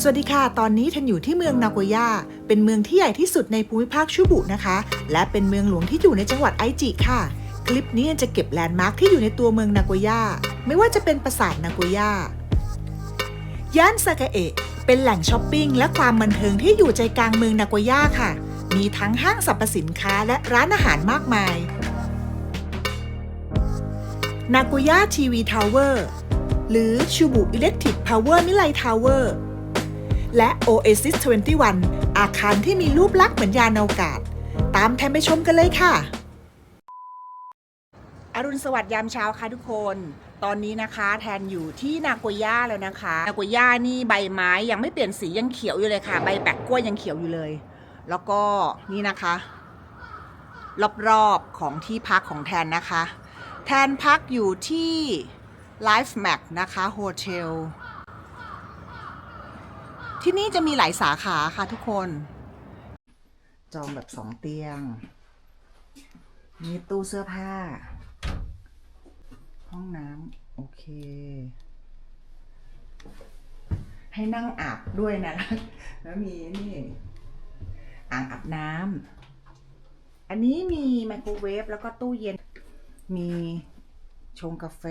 สวัสดีค่ะ ตอนนี้ทันอยู่ที่เมืองนาโกย่า เป็นเมืองที่ใหญ่ที่สุดในภูมิภาคชูบุนะคะ และเป็นเมืองหลวงที่อยู่ในจังหวัดไอจิค่ะ คลิปนี้จะเก็บแลนด์มาร์คที่อยู่ในตัวเมืองนาโกย่า ไม่ว่าจะเป็นปราสาทนาโกย่า ย่านซากาเอะ เป็นแหล่งช้อปปิ้งและความบันเทิงที่อยู่ใจกลางเมืองนาโกย่าค่ะ มีทั้งห้างสรรพสินค้าและร้านอาหารมากมาย นาโกย่าทีวีทาวเวอร์ หรือชูบุอิเล็กทริกพาวเวอร์มิไลทาวเวอร์ และ Oasis 21 อาคารที่มีรูปลักษณ์เหมือนยานอวกาศ ตามแทนไปชมกันเลยค่ะ อรุณสวัสดิ์ยามเช้าค่ะทุกคน ตอนนี้นะคะ แทนอยู่ที่นาโกย่าแล้วนะคะ นาโกย่านี่ใบไม้ยังไม่เปลี่ยนสียังเขียวอยู่เลยค่ะ ใบแปะกล้วยยังเขียวอยู่เลย แล้วก็นี่นะคะ รอบๆของที่พักของแทนนะคะ แทนพักอยู่ที่ Life Mac นะคะโฮเทล ที่นี่จะมีหลายสาขาค่ะทุกคน จองแบบสองเตียง มีตู้เสื้อผ้า ห้องน้ำโอเค ให้นั่งอาบด้วยนะ แล้วมีนี่ อ่างอาบน้ำอันนี้มีไมโครเวฟแล้วก็ตู้เย็น มีชงกาแฟ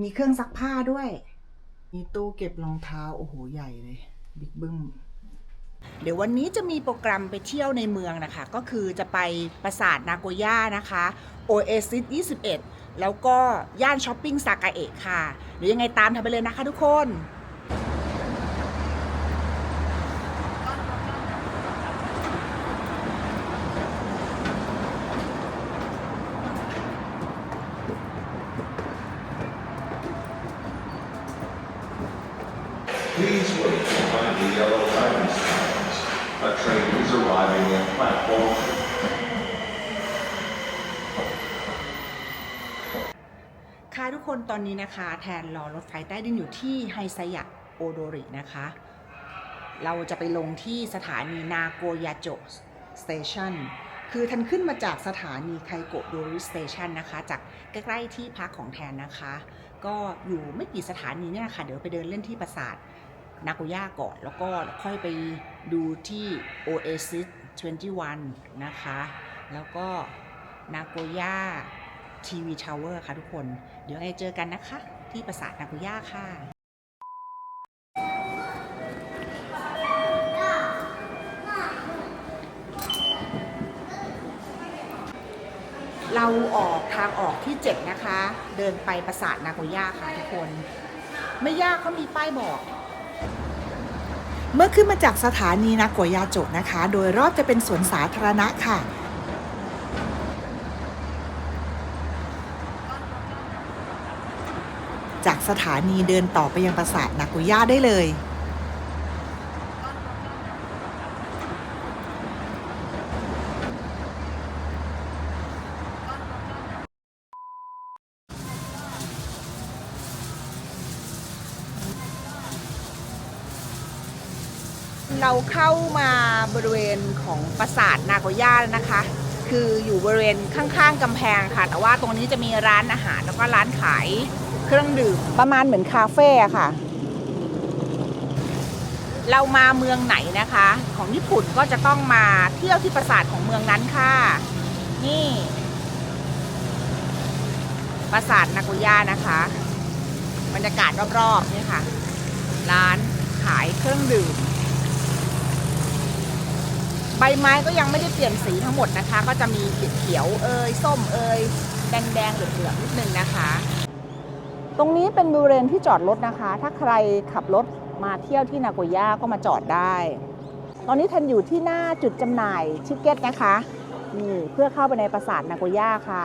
มีเครื่องซักผ้าด้วย มีตู้เก็บรองเท้า โอ้โห ใหญ่เลย บิ๊กบึ้ม เดี๋ยววันนี้จะมีโปรแกรมไปเที่ยวในเมืองนะคะ ก็คือจะไปปราสาทนาโกย่านะคะ Oasis 21 แล้วก็ย่านช้อปปิ้งซากาเอะค่ะ เดี๋ยวยังไงตามทำไปเลยนะคะทุกคน behind the yellow sign signs. A train is arriving at platform. ค่ะทุกคนตอนนี้นะคะ แทนรอรถไฟใต้ดินอยู่ที่ไฮไซยะโอโดรินะคะ เราจะไปลงที่สถานีนาโกยาโจสเตชันคือทันขึ้นมาจากสถานีไคโกะโดริสเตชันนะคะ จากใกล้ๆที่พักของแทนนะคะ ก็อยู่ไม่กี่สถานีเนี่ยนะคะเดี๋ยวไปเดินเล่นที่ปราสาท นาโกย่าก่อน แล้วก็ค่อยไปดูที่ Oasis 21 นะคะ แล้วก็นาโกย่าทีวีทาวเวอร์ค่ะทุกคน เดี๋ยวไงเจอกันนะคะ ที่ปราสาทนากุย่าค่ะเราออกทางออกที่ 7 นะคะ เดินไปปราสาทนาโกย่าค่ะทุกคน ไม่ยากเขามีป้ายบอก เมื่อขึ้นมาจากสถานีนาโกยาโจนะคะ โดยรอบจะเป็นสวนสาธารณะค่ะ จากสถานีเดินต่อไปยังปราสาทนากุย่าได้เลย เราเข้ามาบริเวณของปราสาทนาโกย่าแล้วนะคะ คืออยู่บริเวณข้างๆกำแพงค่ะ แต่ว่าตรงนี้จะมีร้านอาหารแล้วก็ร้านขายเครื่องดื่มประมาณเหมือนคาเฟ่อะค่ะ เรามาเมืองไหนนะคะ ของญี่ปุ่นก็จะต้องมาเที่ยวที่ปราสาทของเมืองนั้นค่ะ นี่ปราสาทนาโกย่านะคะบรรยากาศรอบๆนี่ค่ะ ร้านขายเครื่องดื่ม ใบไม้ก็ยังไม่ได้เปลี่ยนสีทั้งหมดนะคะ ก็จะมีเขียวเอยส้มเอยแดงๆเหลืองๆนิดนึงนะคะ ตรงนี้เป็นบริเวณที่จอดรถนะคะ ถ้าใครขับรถมาเที่ยวที่นาโกย่าก็มาจอดได้ ตอนนี้ทันอยู่ที่หน้าจุดจำหน่ายชิคเก็ตนะคะนี่เพื่อเข้าไปในปราสาทนาโกย่าค่ะ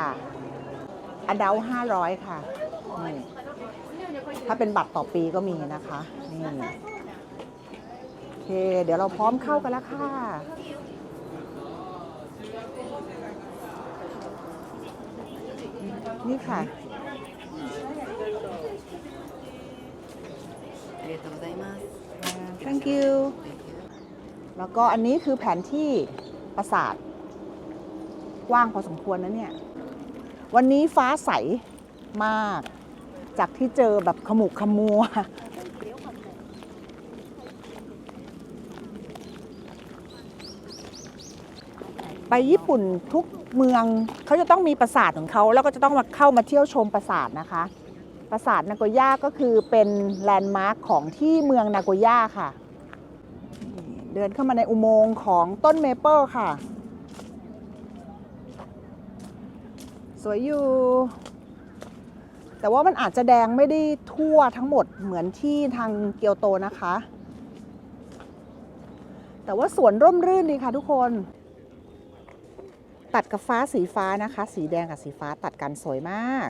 อดัล500ค่ะนี่ถ้าเป็นบัตรต่อปีก็มีนะคะนี่ เค เดี๋ยวเราพร้อมเข้ากันแล้วค่ะ นี่ค่ะ ありがとうございます。 thank you แล้วก็อันนี้คือแผนที่ปราสาท กว้างพอสมควรนะเนี่ย วันนี้ฟ้าใสมาก จากที่เจอแบบขมุกขมัว ไปญี่ปุ่นทุกเมืองเขาจะต้องมีปราสาทของเขาแล้วก็จะต้องมาเข้ามาเที่ยวชมปราสาทนะคะ ปราสาทนาโกย่าก็คือเป็นแลนด์มาร์คของที่เมืองนาโกย่าค่ะ เดินเข้ามาในอุโมงค์ของต้นเมเปิลค่ะ สวยอยู่ แต่ว่ามันอาจจะแดงไม่ได้ทั่วทั้งหมดเหมือนที่ทางเกียวโตนะคะ แต่ว่าสวนร่มรื่นดีค่ะทุกคน ตัดกับฟ้าสีฟ้านะคะ สีแดงกับสีฟ้าตัดกันสวยมาก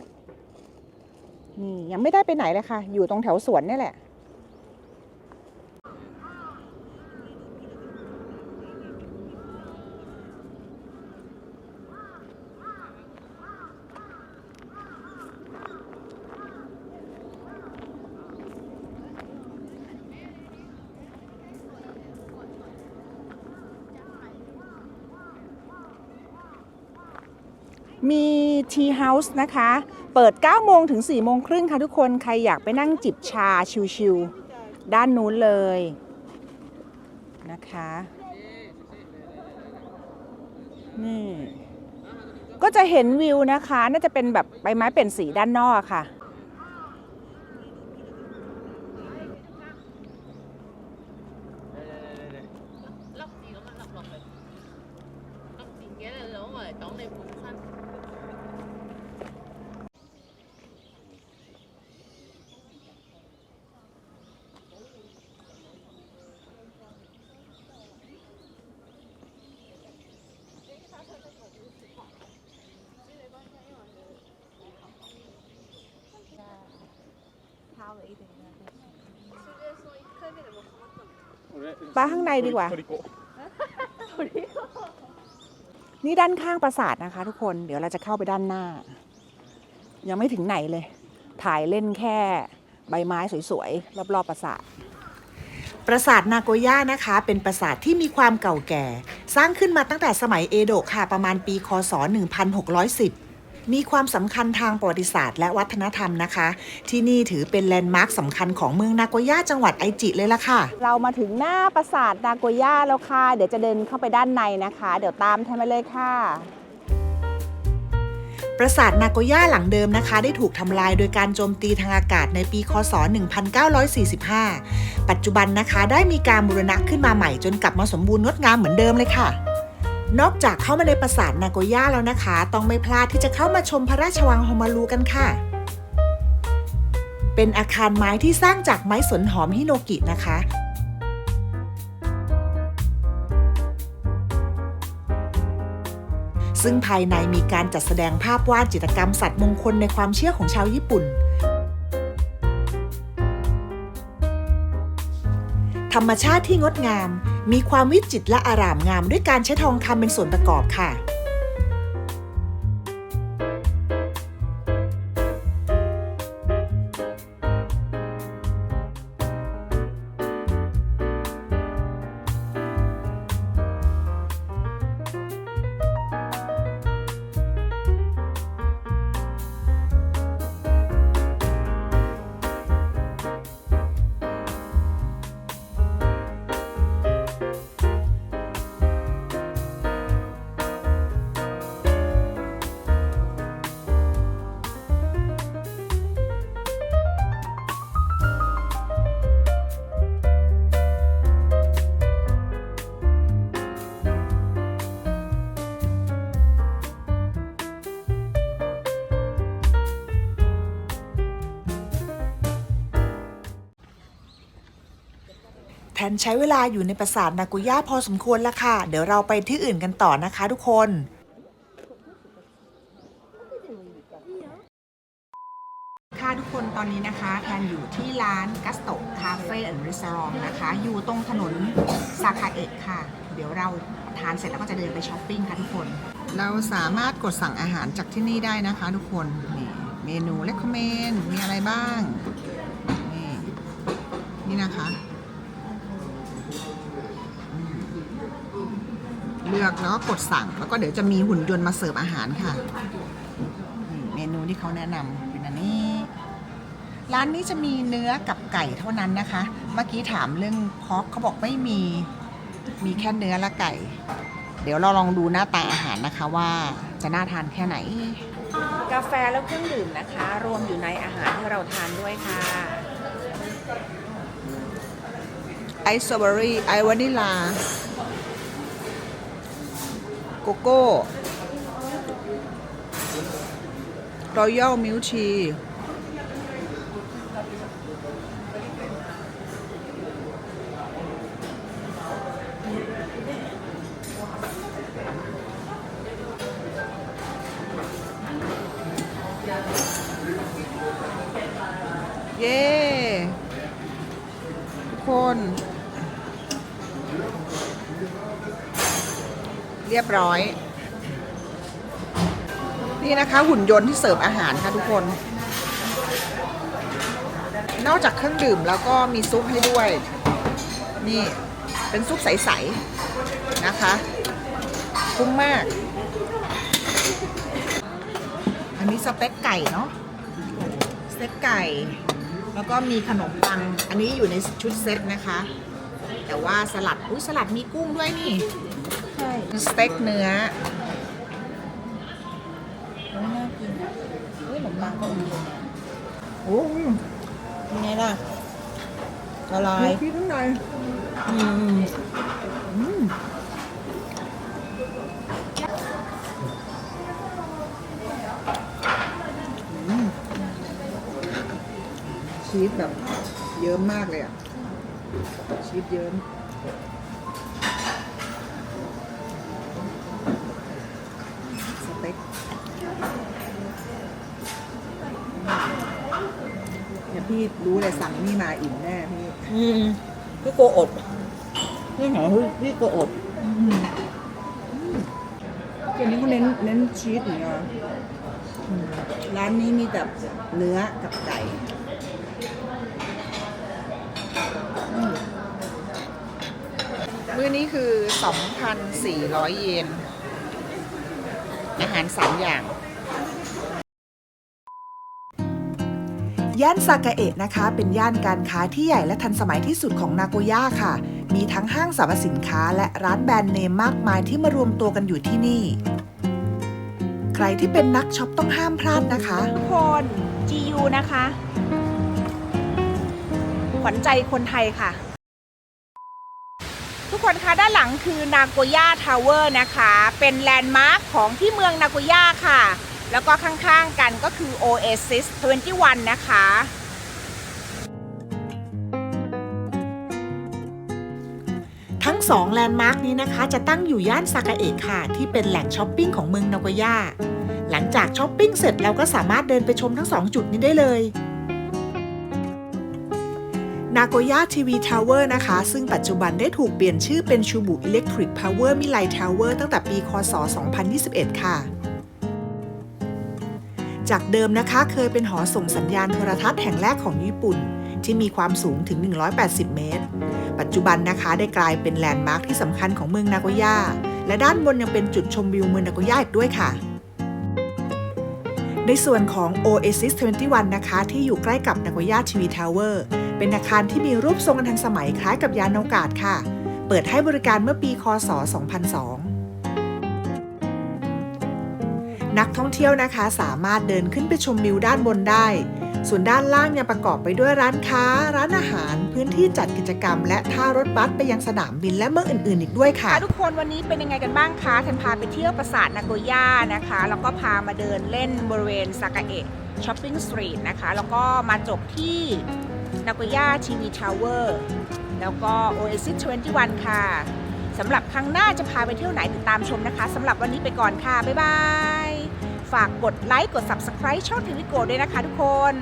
นี่ยังไม่ได้ไปไหนเลยค่ะ อยู่ตรงแถวสวนนี่แหละ มีทีเฮาส์นะคะ เปิด 9 โมงถึง 4 โมงครึ่งค่ะทุกคน ใครอยากไปนั่งจิบชาชิวๆ ด้านนู้นเลยนะคะ นี่ ก็จะเห็นวิวนะคะ น่าจะเป็นแบบใบไม้เป็นสีด้านนอกค่ะ ปลาข้างในดีกว่า นี่ด้านข้างปราสาทนะคะ ทุกคน เดี๋ยวเราจะเข้าไปด้านหน้า ยังไม่ถึงไหนเลย ถ่ายเล่นแค่ใบไม้สวยๆ รอบๆปราสาทปราสาทนาโกย่านะคะ เป็นปราสาทที่มีความเก่าแก่ สร้างขึ้นมาตั้งแต่สมัยเอโดะค่ะ ประมาณปี คศ 1610 มีความสำคัญทางประวัติศาสตร์และวัฒนธรรมนะคะ ที่นี่ถือเป็นแลนด์มาร์คสำคัญของเมืองนาโกย่าจังหวัดไอจิเลยล่ะค่ะ เรามาถึงหน้าปราสาทนาโกย่าแล้วค่ะ เดี๋ยวจะเดินเข้าไปด้านในนะคะ เดี๋ยวตามแทนมาเลยค่ะปราสาทนาโกย่าหลังเดิมนะคะ ได้ถูกทำลายโดยการโจมตีทางอากาศในปี คศ 1945 ปัจจุบันนะคะได้มีการบูรณะขึ้นมาใหม่จนกลับมาสมบูรณ์งดงามเหมือนเดิมเลยค่ะ นอกจากเข้ามาในปราสาทนาโกย่าแล้วนะคะ ต้องไม่พลาดที่จะเข้ามาชมพระราชวังฮอมารูกันค่ะ เป็นอาคารไม้ที่สร้างจากไม้สนหอมฮิโนกินะคะ ซึ่งภายในมีการจัดแสดงภาพวาดจิตรกรรมสัตว์มงคลในความเชื่อของชาวญี่ปุ่นธรรมชาติที่งดงาม มีความวิจิตรและอารามงามด้วยการใช้ทองคำเป็นส่วนประกอบค่ะ แทนใช้เวลาอยู่ในปราสาทนากุย่าพอสมควรแล้วค่ะ เดี๋ยวเราไปที่อื่นกันต่อนะคะทุกคนค่ะทุกคนตอนนี้นะคะแทนอยู่ที่ร้านกัสโตคาเฟ่แอนด์รีสอร์ทนะคะ อยู่ตรงถนนซาคาเอะค่ะ เดี๋ยวเราทานเสร็จแล้วก็จะเดินไปช้อปปิ้งค่ะทุกคน เราสามารถกดสั่งอาหารจากที่นี่ได้นะคะ ทุกคนนี่เมนูเลคคอมเมนมีอะไรบ้าง นี่นี่นะคะ เลือกแล้วก็กดสั่ง แล้วก็เดี๋ยวจะมีหุ่นยนต์มาเสิร์ฟอาหารค่ะนี่เมนูที่เขาแนะนำเป็นอันนี้ ร้านนี้จะมีเนื้อกับไก่เท่านั้นนะคะ เมื่อกี้ถามเรื่องพอกเขาบอกไม่มี มีแค่เนื้อและไก่เดี๋ยวดี๋ยวเราลองดูหน้าตาอาหารนะคะว่าจะน่าทานแค่ไหน กาแฟแล้วเครื่องดื่มนะคะ รวมอยู่ในอาหารที่เราทานด้วยค่ะไอซ์สตรอเบอรี่ไอวานิลาโกโก้รอยัลมิลชี รียบร้อย นี่นะคะหุ่นยนต์ที่เสิร์ฟอาหารค่ะทุกคน นอกจากเครื่องดื่มแล้วก็มีซุปให้ด้วย นี่เป็นซุปใส ๆ นะคะ คุ้มมาก อันนี้สเต็กไก่เนาะสเต็กไก่ แล้วก็มีขนมปัง อันนี้อยู่ในชุดเซตนะคะ แต่ว่าสลัด อุ้ยสลัดมีกุ้งด้วยนี่ ใช่สเต็กเนื้อโอ้ยน่ากินอะเฮ้ยขนมปังก็มีนะโอ้ยังไงล่ะละลายมีพริกข้างในอืมอืมอืมชีสแบบเยิ้มมากเลยอะชีสเยิ้ม สเต็กเนี่ยพี่รู้เลยสั่งนี่มาอิ่มแน่พี่อืมพี่โกอดนี่ไหนพี่โกอดเดี๋ยวนี้เขาเน้นเน้นชีสอย่างเงี้ยอืมร้านนี้มีแต่เนื้อกับไก่อืมมื้อนี้คือ 2,400 เยน อาหาร 3 อย่างย่านซากาเอะนะคะ เป็นย่านการค้าที่ใหญ่และทันสมัยที่สุดของนาโกย่าค่ะ มีทั้งห้างสรรพสินค้าและร้านแบรนด์เนมมากมายที่มารวมตัวกันอยู่ที่นี่ ใครที่เป็นนักช็อปต้องห้ามพลาดนะคะ ทุกคน GU นะคะ ขวัญใจคนไทยค่ะ ทุกคนคะด้านหลังคือนาโกย่าทาวเวอร์นะคะ เป็นแลนด์มาร์คของที่เมืองนาโกย่าค่ะ แล้วก็ข้างๆกันก็คือ Oasis 21 นะคะ ทั้งสองแลนด์มาร์กนี้นะคะจะตั้งอยู่ย่านซากาเอะค่ะ ที่เป็นแหล่งช้อปปิ้งของเมืองนาโกย่าหลังจากช้อปปิ้งเสร็จเราก็สามารถเดินไปชมทั้งสองจุดนี้ได้เลย นาโกย่าทีวีทาวเวอร์นะคะ ซึ่งปัจจุบันได้ถูกเปลี่ยนชื่อเป็นชูบุอิเล็กทริกพาวเวอร์มิไลทาวเวอร์ตั้งแต่ปี คศ 2021 ค่ะ จากเดิมนะคะเคยเป็นหอส่งสัญญาณโทรทัศน์แห่งแรกของญี่ปุ่น ที่มีความสูงถึง 180 เมตร ปัจจุบันนะคะได้กลายเป็นแลนด์มาร์คที่สำคัญของเมืองนาโกย่า และด้านบนยังเป็นจุดชมวิวเมืองนาโกย่าอีกด้วยค่ะในส่วนของ Oasis 21 นะคะ ที่อยู่ใกล้กับนาโกย่าทีวีทาวเวอร์ เป็นอาคารที่มีรูปทรงอันทันสมัยคล้ายกับยานอวกาศค่ะ เปิดให้บริการเมื่อปี คศ 2002 นักท่องเที่ยวนะคะสามารถเดินขึ้นไปชมวิวด้านบนได้ ส่วนด้านล่างยังประกอบไปด้วยร้านค้า ร้านอาหาร พื้นที่จัดกิจกรรม และท่ารถบัสไปยังสนามบินและเมืองอื่นๆ อีกด้วยค่ะค่ะ ทุกคนวันนี้เป็นยังไงกันบ้างคะทันพาไปเที่ยวปราสาทนาโกย่านะคะ แล้วก็พามาเดินเล่นบริเวณซากาเอะช้อปปิ้งสตรีทนะคะ แล้วก็มาจบที่นาโกย่าทีวีทาวเวอร์แล้วก็ Oasis 21 ค่ะสำหรับครั้งหน้าจะพาไปเที่ยวไหนติดตามชมนะคะสำหรับวันนี้ไปก่อนค่ะ บ๊ายบาย ฝากกดไลค์กด Subscribe ช่องทีวีโกด้วยนะคะทุกคน